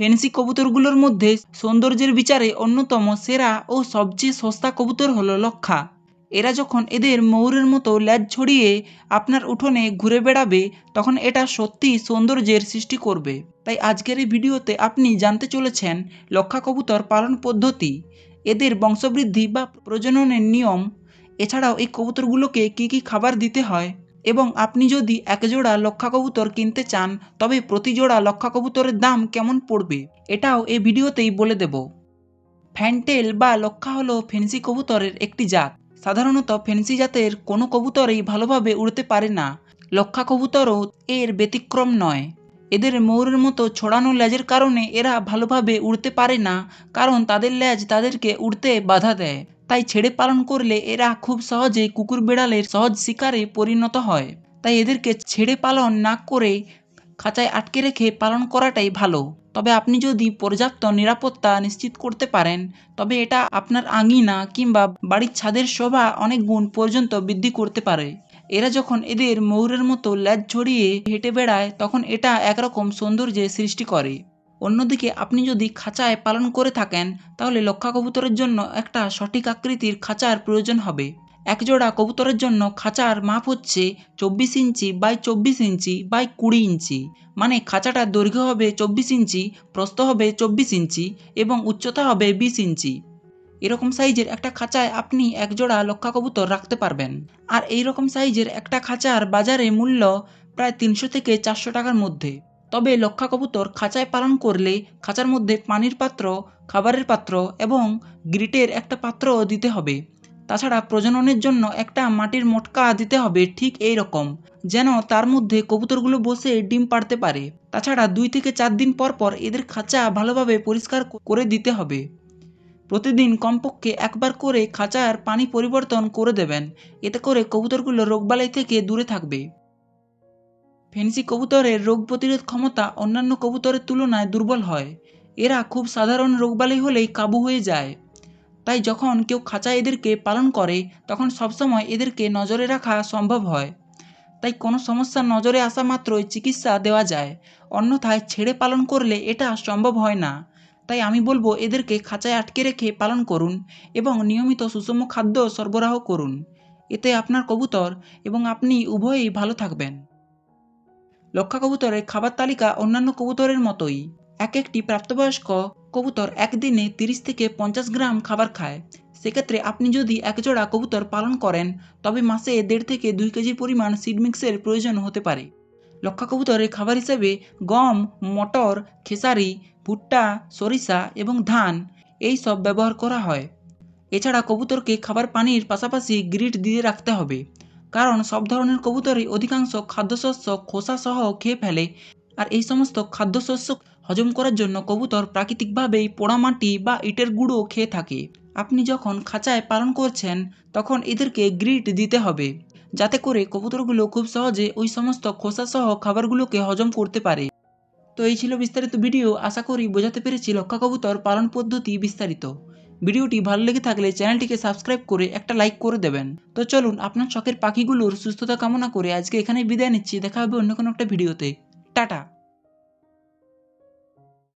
Fancy কবুতরগুলোর মধ্যে সৌন্দর্যের বিচারে অন্যতম সেরা ও সবচেয়ে সস্তা কবুতর হলো লক্ষা। এরা যখন এদের ময়ূরের মতো ল্যাজ ছড়িয়ে আপনার উঠোনে ঘুরে বেড়াবে, তখন এটা সত্যিই সৌন্দর্যের সৃষ্টি করবে। তাই আজকের এই ভিডিওতে আপনি জানতে চলেছেন লক্ষা কবুতর পালন পদ্ধতি, এদের বংশবৃদ্ধি বা প্রজননের নিয়ম। এছাড়াও এই কবুতরগুলোকে কী কী খাবার দিতে হয়? এবং আপনি যদি এক জোড়া লক্ষা কবুতর কিনতে চান, তবে প্রতি জোড়া লক্ষা কবুতরের দাম কেমন পড়বে? এটাও এই ভিডিওতেই বলে দেব। ফ্যান্টেল বা লক্ষা হলো ফেন্সি কবুতরের একটি জাত। সাধারণত ফেন্সি জাতের কোনো কবুতরই ভালোভাবে উড়তে পারে না। লক্ষা কবুতরও এর ব্যতিক্রম নয়। এদের ময়ূরের মতো ছড়ানো লেজের কারণে এরা ভালোভাবে উড়তে পারে না, কারণ তাদের লেজ তাদেরকে উড়তে বাধা দেয়। তাই ছেড়ে পালন করলে এরা খুব সহজে কুকুর বেড়ালের সহজ শিকারে পরিণত হয়। তাই এদেরকে ছেড়ে পালন না করে খাঁচায় আটকে রেখে পালন করাটাই ভালো। তবে আপনি যদি পর্যাপ্ত নিরাপত্তা নিশ্চিত করতে পারেন, তবে এটা আপনার আঙিনা কিংবা বাড়ির ছাদের শোভা অনেক গুণ পর্যন্ত বৃদ্ধি করতে পারে। এরা যখন এদের ময়ূরের মতো ল্যাজ ছড়িয়ে হেঁটে বেড়ায়, তখন এটা একরকম সৌন্দর্যের সৃষ্টি করে। অন্যদিকে আপনি যদি খাঁচায় পালন করে থাকেন, তাহলে লক্ষা কবুতরের জন্য একটা সঠিক আকৃতির খাঁচার প্রয়োজন হবে। একজোড়া কবুতরের জন্য খাঁচার মাপ হচ্ছে চব্বিশ ইঞ্চি বাই চব্বিশ ইঞ্চি বাই কুড়ি ইঞ্চি। মানে খাঁচাটার দৈর্ঘ্য হবে চব্বিশ ইঞ্চি, প্রস্থ হবে চব্বিশ ইঞ্চি এবং উচ্চতা হবে বিশ ইঞ্চি। এরকম সাইজের একটা খাঁচায় আপনি একজোড়া লক্ষা কবুতর রাখতে পারবেন। আর এই রকম সাইজের একটা খাঁচার বাজারে মূল্য প্রায় তিনশো থেকে চারশো টাকার মধ্যে। তবে লক্ষা কবুতর খাঁচায় পালন করলে খাঁচার মধ্যে পানির পাত্র, খাবারের পাত্র এবং গ্রিটের একটা পাত্রও দিতে হবে। তাছাড়া প্রজননের জন্য একটা মাটির মটকা দিতে হবে ঠিক এই রকম, যেন তার মধ্যে কবুতরগুলো বসে ডিম পাড়তে পারে। তাছাড়া দুই থেকে চার দিন পর পর এদের খাঁচা ভালোভাবে পরিষ্কার করে দিতে হবে। প্রতিদিন কমপক্ষে একবার করে খাঁচার পানি পরিবর্তন করে দেবেন, এতে করে কবুতরগুলো রোগবালাই থেকে দূরে থাকবে। ফেন্সি কবুতরের রোগ প্রতিরোধ ক্ষমতা অন্যান্য কবুতরের তুলনায় দুর্বল হয়। এরা খুব সাধারণ রোগবালাই হলেই কাবু হয়ে যায়। তাই যখন কেউ খাঁচা এদেরকে পালন করে, তখন সবসময় এদেরকে নজরে রাখা সম্ভব হয়। তাই কোনো সমস্যা নজরে আসা মাত্রই চিকিৎসা দেওয়া যায়। অন্যথায় ছেড়ে পালন করলে এটা সম্ভব হয় না। তাই আমি বলব, এদেরকে খাঁচায় আটকে রেখে পালন করুন এবং নিয়মিত সুষম খাদ্য সরবরাহ করুন। এতে আপনার কবুতর এবং আপনি উভয়েই ভালো থাকবেন। লক্ষা কবুতরের খাবার তালিকা অন্যান্য কবুতরের মতোই। এক একটি প্রাপ্তবয়স্ক কবুতর একদিনে তিরিশ থেকে পঞ্চাশ গ্রাম খাবার খায়। সেক্ষেত্রে আপনি যদি একজোড়া কবুতর পালন করেন, তবে মাসে দেড় থেকে দুই কেজি পরিমাণ সিড মিক্সের প্রয়োজন হতে পারে। লক্ষা কবুতরের খাবার হিসেবে গম, মটর, খেসারি, ভুট্টা, সরিষা এবং ধান, এই সব ব্যবহার করা হয়। এছাড়া কবুতরকে খাবার পানির পাশাপাশি গ্রিড দিয়ে রাখতে হবে। কারণ সব ধরনের কবুতরই অধিকাংশ খাদ্যশস্য, খোসাসহ খেয়ে ফেলে। আর এই সমস্ত খাদ্যশস্য হজম করার জন্য কবুতর প্রাকৃতিকভাবেই পোড়ামাটি বা ইটের গুঁড়ো খেয়ে থাকে। আপনি যখন খাঁচায় পালন করছেন, তখন এদেরকে গ্রিট দিতে হবে, যাতে করে কবুতরগুলো খুব সহজে ওই সমস্ত খোসাসহ খাবারগুলোকে হজম করতে পারে। তো এই ছিল বিস্তারিত ভিডিও। আশা করি বোঝাতে পেরেছি লক্ষা কবুতর পালন পদ্ধতি বিস্তারিত। ভিডিওটি ভালো লেগে থাকলে চ্যানেলটিকে সাবস্ক্রাইব করে একটা লাইক করে দেবেন। তো চলুন আপনার চকের পাখিগুলোর সুস্থতা কামনা করে আজকে এখানে বিদায় নিচ্ছি। দেখা হবে অন্য কোনো একটা ভিডিওতে। টাটা!